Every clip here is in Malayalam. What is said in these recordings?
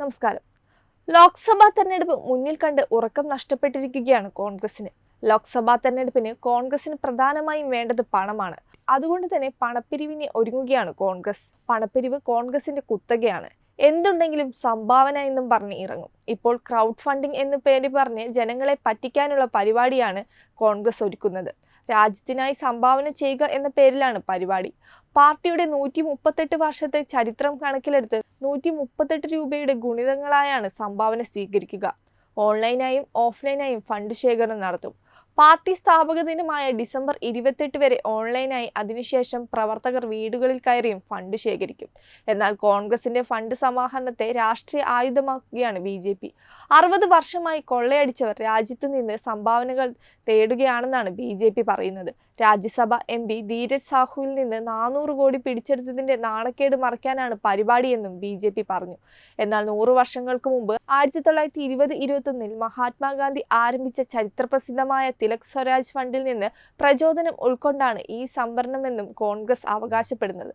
നമസ്കാരം. ലോക്സഭാ തെരഞ്ഞെടുപ്പ് മുന്നിൽ കണ്ട് ഉറക്കം നഷ്ടപ്പെട്ടിരിക്കുകയാണ് കോൺഗ്രസിന് ലോക്സഭാ തെരഞ്ഞെടുപ്പിന് കോൺഗ്രസിന് പ്രധാനമായും വേണ്ടത് പണമാണ്. അതുകൊണ്ട് തന്നെ പണപ്പിരിവിനെ ഒരുങ്ങുകയാണ് കോൺഗ്രസ്. പണപ്പിരിവ് കോൺഗ്രസിന്റെ കുത്തകയാണ്. എന്തുണ്ടെങ്കിലും സംഭാവന എന്നും പറഞ്ഞ് ഇറങ്ങും. ഇപ്പോൾ ക്രൗഡ് ഫണ്ടിംഗ് എന്ന് പേര് പറഞ്ഞ് ജനങ്ങളെ പറ്റിക്കാനുള്ള പരിപാടിയാണ് കോൺഗ്രസ് ഒരുക്കുന്നത്. രാജ്യത്തിനായി സംഭാവന ചെയ്യുക എന്ന പേരിലാണ് പരിപാടി. പാർട്ടിയുടെ നൂറ്റി മുപ്പത്തെട്ട് വർഷത്തെ ചരിത്രം കണക്കിലെടുത്ത് നൂറ്റി മുപ്പത്തെട്ട് രൂപയുടെ ഗുണിതങ്ങളായാണ് സംഭാവന സ്വീകരിക്കുക. ഓൺലൈനായും ഓഫ്ലൈനായും ഫണ്ട് ശേഖരണം നടത്തും. പാർട്ടി സ്ഥാപക ദിനമായ ഡിസംബർ ഇരുപത്തെട്ട് വരെ ഓൺലൈനായി അതിനുശേഷം പ്രവർത്തകർ വീടുകളിൽ കയറിയും ഫണ്ട് ശേഖരിക്കും. എന്നാൽ കോൺഗ്രസിന്റെ ഫണ്ട് സമാഹരണത്തെ രാഷ്ട്രീയ ആയുധമാക്കുകയാണ് ബി ജെ പി. അറുപത് വർഷമായി കൊള്ളയടിച്ചവർ രാജ്യത്തു നിന്ന് സംഭാവനകൾ തേടുകയാണെന്നാണ് ബി ജെ പി പറയുന്നത്. രാജ്യസഭ എം പി ധീരജ് സാഹുവിൽ നിന്ന് നാനൂറ് കോടി പിടിച്ചെടുത്തതിന്റെ നാണക്കേട് മറയ്ക്കാനാണ് പരിപാടിയെന്നും ബി ജെ പി പറഞ്ഞു. എന്നാൽ നൂറു വർഷങ്ങൾക്ക് മുമ്പ് ആയിരത്തി തൊള്ളായിരത്തി ഇരുപത് ഇരുപത്തൊന്നിൽ മഹാത്മാഗാന്ധി ആരംഭിച്ച ചരിത്രപ്രസിദ്ധമായ തിലക് സ്വരാജ് ഫണ്ടിൽ നിന്ന് പ്രചോദനം ഉൾക്കൊണ്ടാണ് ഈ സംവരണമെന്നും കോൺഗ്രസ് അവകാശപ്പെടുന്നത്.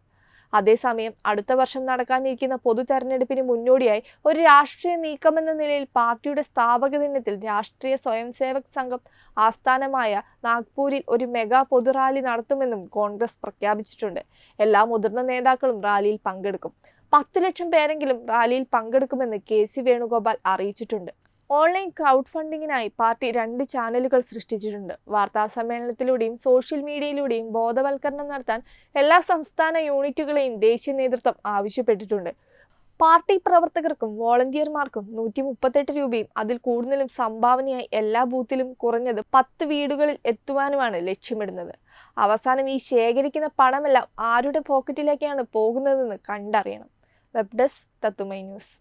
അതേസമയം അടുത്ത വർഷം നടക്കാനിരിക്കുന്ന പൊതു തെരഞ്ഞെടുപ്പിന് മുന്നോടിയായി ഒരു രാഷ്ട്രീയ നീക്കമെന്ന നിലയിൽ പാർട്ടിയുടെ സ്ഥാപക ദിനത്തിൽ രാഷ്ട്രീയ സ്വയംസേവക് സംഘം ആസ്ഥാനമായ നാഗ്പൂരിൽ ഒരു മെഗാ പൊതുറാലി നടത്തുമെന്നും കോൺഗ്രസ് പ്രഖ്യാപിച്ചിട്ടുണ്ട്. എല്ലാ മുതിർന്ന നേതാക്കളും റാലിയിൽ പങ്കെടുക്കും. പത്ത് ലക്ഷം പേരെങ്കിലും റാലിയിൽ പങ്കെടുക്കുമെന്ന് കെ സി വേണുഗോപാൽ അറിയിച്ചിട്ടുണ്ട്. ഓൺലൈൻ ക്രൗഡ് ഫണ്ടിങ്ങിനായി പാർട്ടി രണ്ട് ചാനലുകൾ സൃഷ്ടിച്ചിട്ടുണ്ട്. വാർത്താ സമ്മേളനത്തിലൂടെയും സോഷ്യൽ മീഡിയയിലൂടെയും ബോധവൽക്കരണം നടത്താൻ എല്ലാ സംസ്ഥാന യൂണിറ്റുകളെയും ദേശീയ നേതൃത്വം ആവശ്യപ്പെട്ടിട്ടുണ്ട്. പാർട്ടി പ്രവർത്തകർക്കും വോളണ്ടിയർമാർക്കും നൂറ്റി മുപ്പത്തെട്ട് രൂപയും അതിൽ കൂടുതലും സംഭാവനയായി എല്ലാ ബൂത്തിലും കുറഞ്ഞത് പത്ത് വീടുകളിൽ എത്തുവാനുമാണ് ലക്ഷ്യമിടുന്നത്. അവസാനം ഈ ശേഖരിക്കുന്ന പണമെല്ലാം ആരുടെ പോക്കറ്റിലേക്കാണ് പോകുന്നതെന്ന് കണ്ടറിയണം. വെബ് ഡെസ്ക് തത്തുമൈ ന്യൂസ്.